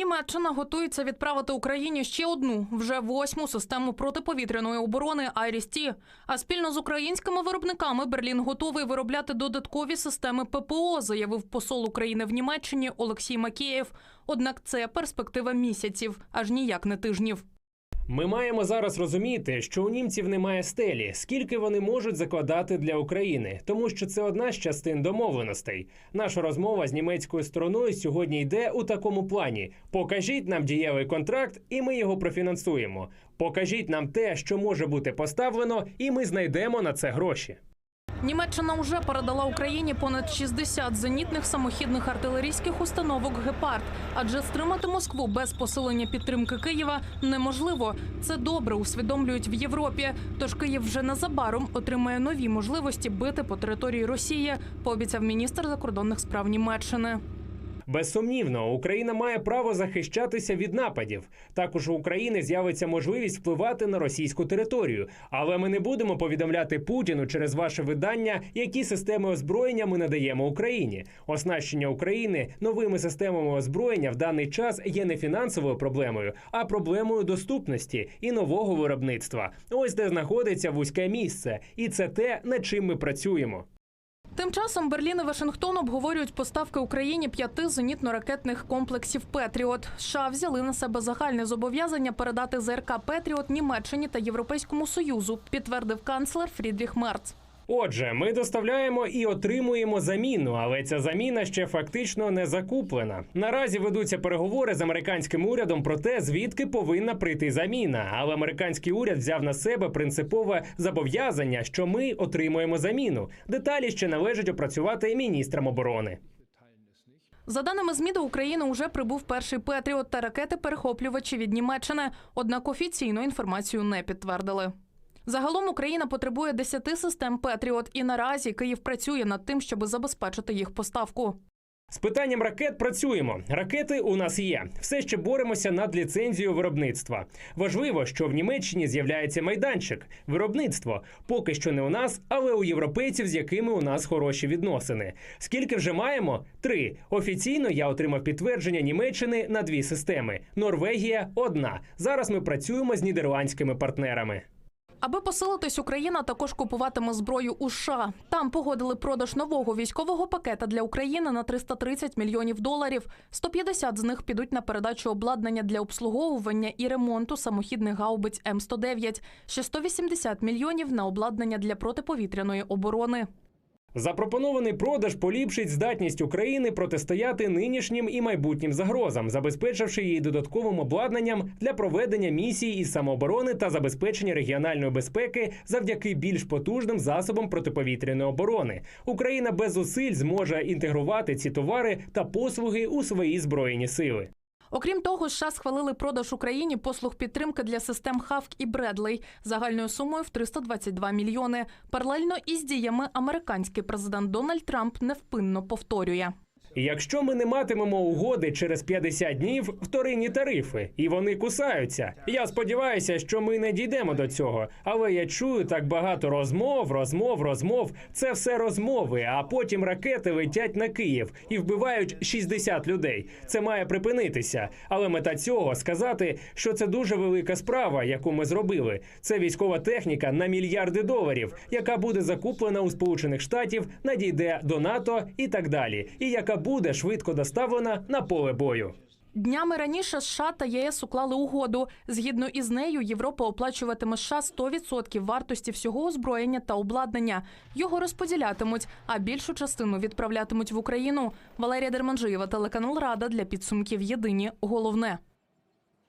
Німеччина готується відправити Україні ще одну, вже восьму систему протиповітряної оборони «Айріс-Ті». А спільно з українськими виробниками Берлін готовий виробляти додаткові системи ППО, заявив посол України в Німеччині Олексій Макеєв. Однак це перспектива місяців, аж ніяк не тижнів. Ми маємо зараз розуміти, що у німців немає стелі, скільки вони можуть закладати для України, тому що це одна з частин домовленостей. Наша розмова з німецькою стороною сьогодні йде у такому плані: покажіть нам дієвий контракт, і ми його профінансуємо. Покажіть нам те, що може бути поставлено, і ми знайдемо на це гроші. Німеччина вже передала Україні понад 60 зенітних самохідних артилерійських установок «Гепард», адже стримати Москву без посилення підтримки Києва неможливо. Це добре усвідомлюють в Європі. Тож Київ вже незабаром отримає нові можливості бити по території Росії, пообіцяв міністр закордонних справ Німеччини. Безсумнівно, Україна має право захищатися від нападів. Також у України з'явиться можливість впливати на російську територію. Але ми не будемо повідомляти Путіну через ваше видання, які системи озброєння ми надаємо Україні. Оснащення України новими системами озброєння в даний час є не фінансовою проблемою, а проблемою доступності і нового виробництва. Ось де знаходиться вузьке місце, і це те, над чим ми працюємо. Тим часом Берлін і Вашингтон обговорюють поставки Україні п'яти зенітно-ракетних комплексів Петріот. США взяли на себе загальне зобов'язання передати ЗРК Петріот Німеччині та Європейському Союзу, підтвердив канцлер Фрідріх Мерц. Отже, ми доставляємо і отримуємо заміну, але ця заміна ще фактично не закуплена. Наразі ведуться переговори з американським урядом про те, звідки повинна прийти заміна. Але американський уряд взяв на себе принципове зобов'язання, що ми отримуємо заміну. Деталі ще належить опрацювати міністрам оборони. За даними ЗМІ, до України уже прибув перший Петріот та ракети-перехоплювачі від Німеччини. Однак офіційну інформацію не підтвердили. Загалом Україна потребує 10 систем Петріот, і наразі Київ працює над тим, щоб забезпечити їх поставку. З питанням ракет працюємо. Ракети у нас є. Все ще боремося над ліцензією виробництва. Важливо, що в Німеччині з'являється майданчик виробництво. Поки що не у нас, але у європейців, з якими у нас хороші відносини. Скільки вже маємо? Три. Офіційно я отримав підтвердження Німеччини на дві системи. Норвегія одна. Зараз ми працюємо з нідерландськими партнерами. Аби посилитись, Україна також купуватиме зброю у США. Там погодили продаж нового військового пакета для України на 330 мільйонів доларів. 150 з них підуть на передачу обладнання для обслуговування і ремонту самохідних гаубиць М109. Ще 180 мільйонів на обладнання для протиповітряної оборони. Запропонований продаж поліпшить здатність України протистояти нинішнім і майбутнім загрозам, забезпечивши її додатковим обладнанням для проведення місій із самооборони та забезпечення регіональної безпеки завдяки більш потужним засобам протиповітряної оборони. Україна без зусиль зможе інтегрувати ці товари та послуги у свої збройні сили. Окрім того, США схвалили продаж Україні послуг підтримки для систем Хавк і Бредлей загальною сумою в 322 мільйони. Паралельно із діями американський президент Дональд Трамп невпинно повторює. Якщо ми не матимемо угоди через 50 днів, вторинні тарифи, і вони кусаються. Я сподіваюся, що ми не дійдемо до цього. Але я чую так багато розмов, розмов, розмов. Це все розмови. А потім ракети летять на Київ і вбивають 60 людей. Це має припинитися. Але мета цього сказати, що це дуже велика справа, яку ми зробили. Це військова техніка на мільярди доларів, яка буде закуплена у Сполучених Штатів, надійде до НАТО і так далі. І яка буде швидко доставлена на поле бою. Днями раніше США та ЄС уклали угоду. Згідно із нею, Європа оплачуватиме США 100% вартості всього озброєння та обладнання. Його розподілятимуть, а більшу частину відправлятимуть в Україну. Валерія Дерманжиєва, телеканал Рада для підсумків. Єдині головне.